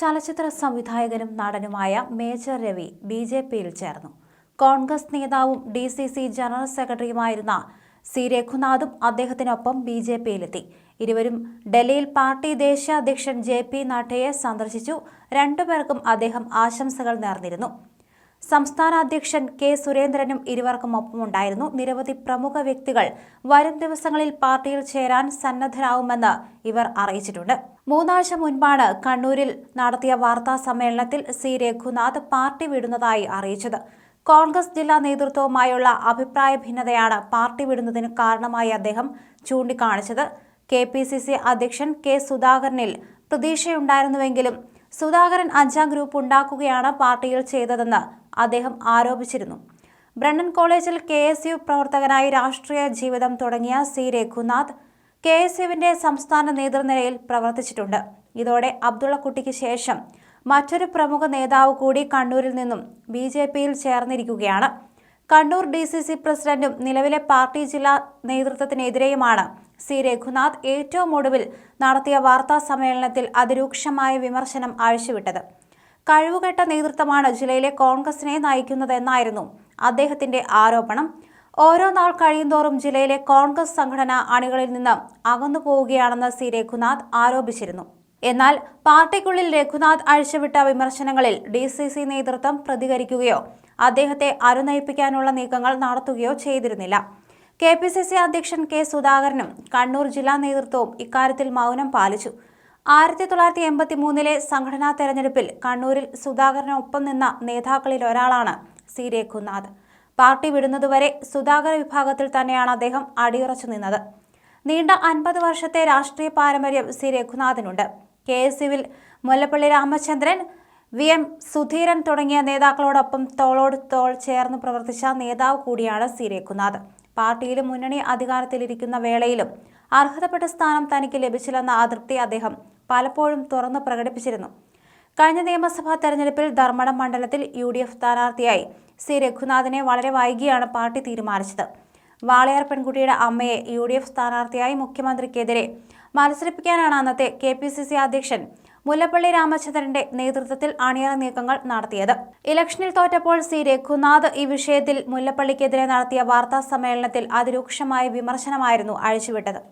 ചലച്ചിത്ര സംവിധായകനും നടനുമായ മേജർ രവി ബി ജെ പിയിൽ ചേർന്നു. കോൺഗ്രസ് നേതാവും ഡി സി സി ജനറൽ സെക്രട്ടറിയുമായിരുന്ന സി രഘുനാഥും അദ്ദേഹത്തിനൊപ്പം ബി ജെ പിയിലെത്തി. ഇരുവരും ഡൽഹിയിൽ പാർട്ടി ദേശീയ അധ്യക്ഷൻ ജെ പി നഡ്ഡയെ സന്ദർശിച്ചു. രണ്ടുപേർക്കും അദ്ദേഹം ആശംസകൾ നേർന്നിരുന്നു. സംസ്ഥാന അധ്യക്ഷൻ കെ സുരേന്ദ്രനും ഇരുവർക്കും ഒപ്പമുണ്ടായിരുന്നു നിരവധി പ്രമുഖ വ്യക്തികൾ വരും ദിവസങ്ങളിൽ പാർട്ടിയിൽ ചേരാൻ സന്നദ്ധരാകുമെന്ന് ഇവർ അറിയിച്ചിട്ടുണ്ട്. മൂന്നാഴ്ച മുൻപാണ് കണ്ണൂരിൽ നടത്തിയ വാർത്താ സമ്മേളനത്തിൽ സി. രഘുനാഥ് പാർട്ടി വിടുന്നതായി അറിയിച്ചത്. കോൺഗ്രസ് ജില്ലാ നേതൃത്വവുമായുള്ള അഭിപ്രായ ഭിന്നതയാണ് പാർട്ടി വിടുന്നതിന് കാരണമായി അദ്ദേഹം ചൂണ്ടിക്കാണിച്ചത്. കെ. പി. സി. സി. അധ്യക്ഷൻ കെ. സുധാകരനിൽ പ്രതീക്ഷയുണ്ടായിരുന്നുവെങ്കിലും സുധാകരൻ അഞ്ചാം ഗ്രൂപ്പ് ഉണ്ടാക്കുകയാണ് പാർട്ടിയിൽ ചെയ്തതെന്ന് അദ്ദേഹം ആരോപിച്ചിരുന്നു. ബ്രണ്ണൻ കോളേജിൽ കെ. പ്രവർത്തകനായി രാഷ്ട്രീയ ജീവിതം തുടങ്ങിയ സി. രഘുനാഥ് കെ എസ് യുവിന്റെ സംസ്ഥാന നേതൃനിരയിൽ പ്രവർത്തിച്ചിട്ടുണ്ട്. ഇതോടെ അബ്ദുള്ളക്കുട്ടിക്ക് ശേഷം മറ്റൊരു പ്രമുഖ നേതാവ് കൂടി കണ്ണൂരിൽ നിന്നും ബി ജെ പിയിൽ ചേർന്നിരിക്കുകയാണ്. കണ്ണൂർ ഡി സി സി പ്രസിഡന്റും നിലവിലെ പാർട്ടി ജില്ലാ നേതൃത്വത്തിനെതിരെയുമാണ് സി രഘുനാഥ് ഏറ്റവും ഒടുവിൽ നടത്തിയ വാർത്താ സമ്മേളനത്തിൽ അതിരൂക്ഷമായ വിമർശനം അഴിച്ചുവിട്ടത് കഴിവുകെട്ട നേതൃത്വമാണ് ജില്ലയിലെ കോൺഗ്രസിനെ നയിക്കുന്നതെന്നായിരുന്നു അദ്ദേഹത്തിന്റെ ആരോപണം. ഓരോ നാൾ കഴിയുന്തോറും ജില്ലയിലെ കോൺഗ്രസ് സംഘടന അണികളിൽ നിന്ന് അകന്നു പോവുകയാണെന്ന് സി രഘുനാഥ് ആരോപിച്ചിരുന്നു. എന്നാൽ പാർട്ടിക്കുള്ളിൽ രഘുനാഥ് അഴിച്ചുവിട്ട വിമർശനങ്ങളിൽ ഡി സി സി നേതൃത്വം പ്രതികരിക്കുകയോ അദ്ദേഹത്തെ അനുനയിപ്പിക്കാനുള്ള നീക്കങ്ങൾ നടത്തുകയോ ചെയ്തിരുന്നില്ല. കെ പി സി സി അധ്യക്ഷൻ കെ സുധാകരനും കണ്ണൂർ ജില്ലാ നേതൃത്വവും ഇക്കാര്യത്തിൽ മൗനം പാലിച്ചു. ആയിരത്തി തൊള്ളായിരത്തി എൺപത്തി മൂന്നിലെ സംഘടനാ തെരഞ്ഞെടുപ്പിൽ കണ്ണൂരിൽ സുധാകരനൊപ്പം നിന്ന നേതാക്കളിൽ ഒരാളാണ് സി രഘുനാഥ്. പാർട്ടി വിടുന്നതുവരെ സുധാകര വിഭാഗത്തിൽ തന്നെയാണ് അദ്ദേഹം അടിയുറച്ചു നിന്നത്. നീണ്ട അൻപത് വർഷത്തെ രാഷ്ട്രീയ പാരമ്പര്യം സി രഘുനാഥിനുണ്ട്. കെ എസ് യുവിൽ മുല്ലപ്പള്ളി രാമചന്ദ്രൻ വി എം സുധീരൻ തുടങ്ങിയ നേതാക്കളോടൊപ്പം തോളോട് തോൾ ചേർന്ന് പ്രവർത്തിച്ച നേതാവ് കൂടിയാണ് സി രഘുനാഥ്. പാർട്ടിയിലും മുന്നണി അധികാരത്തിലിരിക്കുന്ന വേളയിലും അർഹതപ്പെട്ട സ്ഥാനം തനിക്ക് ലഭിച്ചില്ലെന്ന അതൃപ്തി അദ്ദേഹം പലപ്പോഴും തുറന്നു പ്രകടിപ്പിച്ചിരുന്നു. കഴിഞ്ഞ നിയമസഭാ തെരഞ്ഞെടുപ്പിൽ ധർമ്മടം മണ്ഡലത്തിൽ യു ഡി എഫ് സ്ഥാനാർത്ഥിയായി സി രഘുനാഥിനെ വളരെ വൈകിയാണ് പാർട്ടി തീരുമാനിച്ചത്. വാളയാർ പെൺകുട്ടിയുടെ അമ്മയെ യു ഡി എഫ് സ്ഥാനാർത്ഥിയായി മുഖ്യമന്ത്രിക്കെതിരെ മത്സരിപ്പിക്കാനാണ് അന്നത്തെ കെ പി സി സി അധ്യക്ഷൻ മുല്ലപ്പള്ളി രാമചന്ദ്രന്റെ നേതൃത്വത്തിൽ അണിയറ നീക്കങ്ങൾ നടത്തിയത്. ഇലക്ഷനിൽ തോറ്റപ്പോൾ സി രഘുനാഥ് ഈ വിഷയത്തിൽ മുല്ലപ്പള്ളിക്കെതിരെ നടത്തിയ വാർത്താ സമ്മേളനത്തിൽ അതിരൂക്ഷമായ വിമർശനമായിരുന്നു അഴിച്ചുവിട്ടത്.